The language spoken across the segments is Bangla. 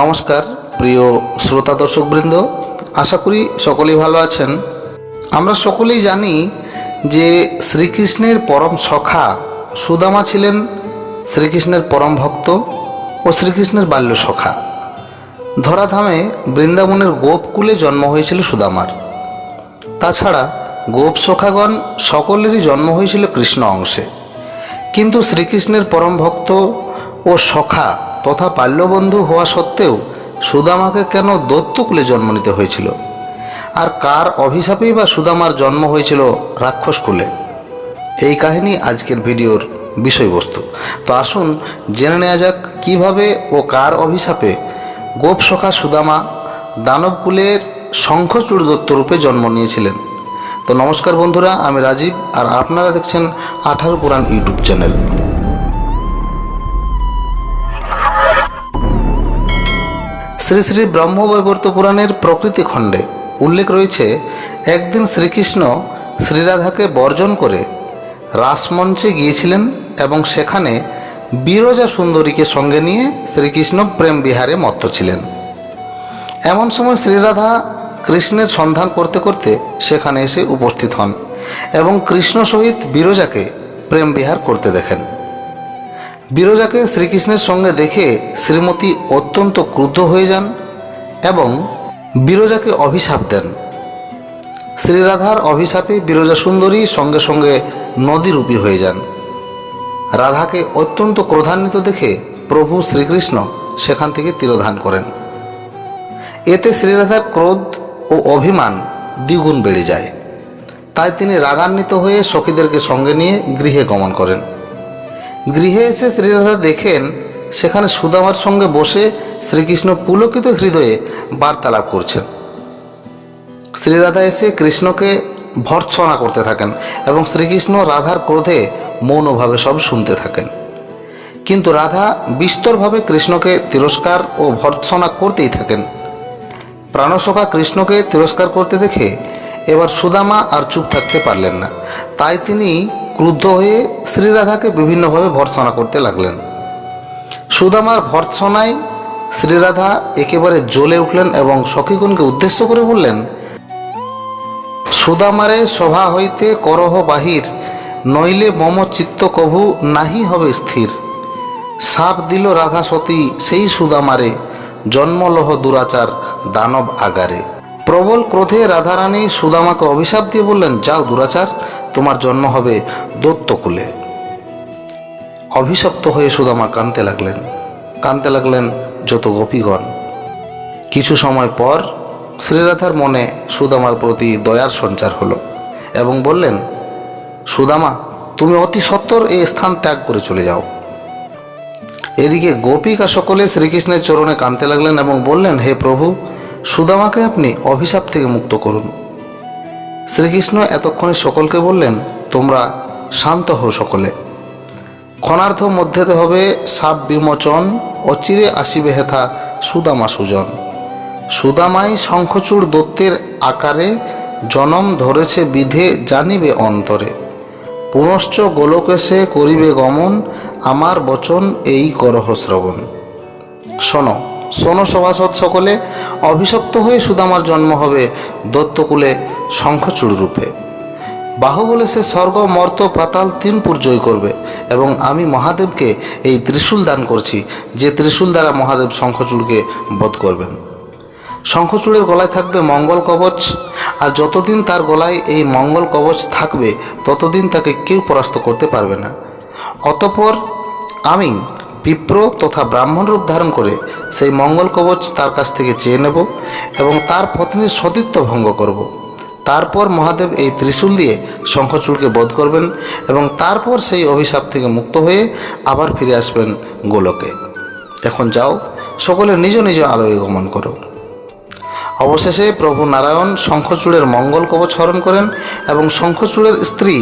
নমস্কার, প্রিয় শ্রোতা দর্শকবৃন্দ। আশা করি সকলেই ভালো আছেন। আমরা সকলেই জানি যে শ্রীকৃষ্ণের পরম সখা সুদামা ছিলেন শ্রীকৃষ্ণের পরম ভক্ত ও শ্রীকৃষ্ণের বাল্য সখা। ধরাধামে বৃন্দাবনের গোপকুলে জন্ম হয়েছিল সুদামার। তাছাড়া গোপ সখাগণ সকলেরই জন্ম হয়েছিল কৃষ্ণ অংশে। কিন্তু শ্রীকৃষ্ণের পরম ভক্ত ও সখা তথা বাল্যবন্ধু হওয়া সত্ত্বেও সুদামাকে কেন দত্তকুলে জন্ম নিতে হয়েছিল? আর কার অভিশাপেই বা সুদামার জন্ম হয়েছিল রাক্ষস কুলে? এই কাহিনী আজকের ভিডিওর বিষয়বস্তু। তো আসুন জেনে নেওয়া যাক কীভাবে ও কার অভিশাপে গোপ সখা সুদামা দানবকুলের শঙ্খচূড় দত্তরূপে জন্ম নিয়েছিলেন। তো নমস্কার বন্ধুরা, আমি রাজীব আর আপনারা দেখছেন আঠারো পুরাণ ইউটিউব চ্যানেল। শ্রী শ্রী ব্রহ্মবৈবর্ত পুরাণের প্রকৃতি খণ্ডে উল্লেখ রয়েছে, একদিন শ্রীকৃষ্ণ শ্রীরাধাকে বর্জন করে রাসমঞ্চে গিয়েছিলেন এবং সেখানে বিরজা সুন্দরীকে সঙ্গে নিয়ে শ্রীকৃষ্ণ প্রেম বিহারে মত্ত ছিলেন। এমন সময় শ্রীরাধা কৃষ্ণের সন্ধান করতে করতে সেখানে এসে উপস্থিত হন এবং কৃষ্ণ সহিত বিরজাকে প্রেম বিহার করতে দেখেন। বিরজাকে শ্রীকৃষ্ণের সঙ্গে দেখে শ্রীমতী অত্যন্ত ক্রুদ্ধ হয়ে যান এবং বিরজাকে অভিশাপ দেন। শ্রীরাধার অভিশাপে বিরজা সুন্দরী সঙ্গে সঙ্গে নদীরূপী হয়ে যান। রাধাকে অত্যন্ত ক্রোধান্বিত দেখে প্রভু শ্রীকৃষ্ণ সেখান থেকে তিরোধান করেন। এতে শ্রীরাধার ক্রোধ ও অভিমান দ্বিগুণ বেড়ে যায়। তাই তিনি রাগান্বিত হয়ে সখীদেরকে সঙ্গে নিয়ে গৃহে গমন করেন। গৃহে এসে শ্রীরাধা দেখেন, সেখানে সুদামার সঙ্গে বসে শ্রীকৃষ্ণ পুলকিত হৃদয়ে বার্তালাপ করছেন। শ্রীরাধা এসে কৃষ্ণকে ভর্ৎসনা করতে থাকেন এবং শ্রীকৃষ্ণ রাধার ক্রোধে মৌনভাবে সব শুনতে থাকেন। কিন্তু রাধা বিস্তরভাবে কৃষ্ণকে তিরস্কার ও ভর্ৎসনা করতেই থাকেন। প্রাণসখা কৃষ্ণকে তিরস্কার করতে দেখে এবার সুদামা আর চুপ থাকতে পারলেন না। তাই তিনি ক্রুদ্ধ হয়ে শ্রীরাধাকে বিভিন্নভাবে ভর্ৎসনা করতে লাগলেন। সুদামার ভর্ৎসনায় শ্রীরাধা একেবারে জ্বলে উঠলেন এবং সখীগণকে উদ্দেশ্য করে বললেন, সুদামারে সভা হইতে করহ বাহির, নইলে মম চিত্ত কভু নাহি হবে স্থির। সাপ দিল রাধা সতী সেই সুদামারে, জন্মলহ দুরাচার দানব আগারে। প্রবল ক্রোধে রাধারানী সুদামাকে অভিশাপ দিয়ে বললেন, যাও দুরাচার তোমার জন্ম হবে দত্তকুলে অভিশপ্ত হয়ে সুদামা কানতে লাগলেন। কানতে লাগলেন যত গোপীগণ। কিছু সময় পর শ্রীরাধার মনে সুদামার প্রতি দয়ার সঞ্চার হলো এবং বললেন, সুদামা, তুমি অতি সত্বর এই স্থান ত্যাগ করে চলে যাও। এদিকে গোপিকা সকলে শ্রীকৃষ্ণের চরণে কানতে লাগলেন এবং বললেন, হে প্রভু, সুদামাকে আপনি অভিশাপ থেকে মুক্ত করুন। শ্রীকৃষ্ণ এতক্ষণে সকলকে বললেন, তোমরা শান্ত হও সকলে। ক্ষণার্ধ মধ্যেতে হবে সাপ বিমোচন, অচিরে আসিবে হেথা সুদামা সুজন। সুদামাই শঙ্খচূড় দত্তের আকারে জনম ধরেছে বিধে জানিবে অন্তরে। পুনশ্চ গোলকেশে করিবে গমন, আমার বচন এই করহ শ্রবণ। শোনো শোনো সভাসদ সকলে, অভিশপ্ত হয়ে সুদামার জন্ম হবে দত্তকুলে শঙ্খচূড় রূপে। বাহুবলে সে স্বর্গ, মর্ত, পাতাল তিনপুর জয় করবে এবং আমি মহাদেবকে এই ত্রিশূল দান করছি, যে ত্রিশূল দ্বারা মহাদেব শঙ্খচূড়কে বধ করবেন। শঙ্খচূড়ের গলায় থাকবে মঙ্গল কবচ, আর যতদিন তার গলায় এই মঙ্গল কবচ থাকবে, ততদিন তাকে কেউ পরাস্ত করতে পারবে না। অতপর আমি বিপ্র তথা ব্রাহ্মণ রূপ ধারণ করে সেই মঙ্গল কবচ তার কাছ থেকে চেয়ে নেব এবং তার পত্নীর সতীত্ব ভঙ্গ করব। তারপর মহাদেব এই ত্রিশূল দিয়ে শঙ্খচূড়কে বধ করবেন এবং তারপর সেই অভিশাপ থেকে মুক্ত হয়ে আবার ফিরে আসবেন গোলকে। এখন যাও, সকলে নিজ নিজ আলোয় গমন করো। অবশেষে প্রভু নারায়ণ শঙ্খচূড়ের মঙ্গল কবচ হরণ করেন এবং শঙ্খচূড়ের স্ত্রী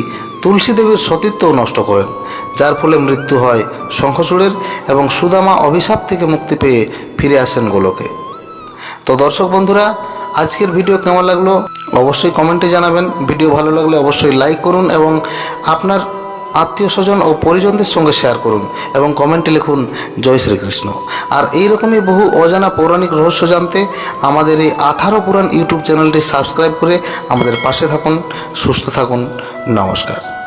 তুলসী দেবীর সতীত্বও নষ্ট করেন, যার ফলে মৃত্যু হয় শঙ্খচূড়ের এবং সুদামা অভিশাপ থেকে মুক্তি পেয়ে ফিরে আসেন গোলকে। তো দর্শক বন্ধুরা আজকের ভিডিও কেমন লাগল অবশ্যই কমেন্টে জানাবেন। ভিডিও ভালো লাগলে অবশ্যই লাইক করুন এবং আপনার আত্মীয় স্বজন ও পরিজনদের সঙ্গে শেয়ার করুন এবং কমেন্টে লিখুন, জয় শ্রীকৃষ্ণ। আর এইরকমই বহু অজানা পৌরাণিক রহস্য জানতে আমাদের এই আঠারো পুরাণ ইউটিউব চ্যানেলটি সাবস্ক্রাইব করে আমাদের পাশে থাকুন, সুস্থ থাকুন। নমস্কার।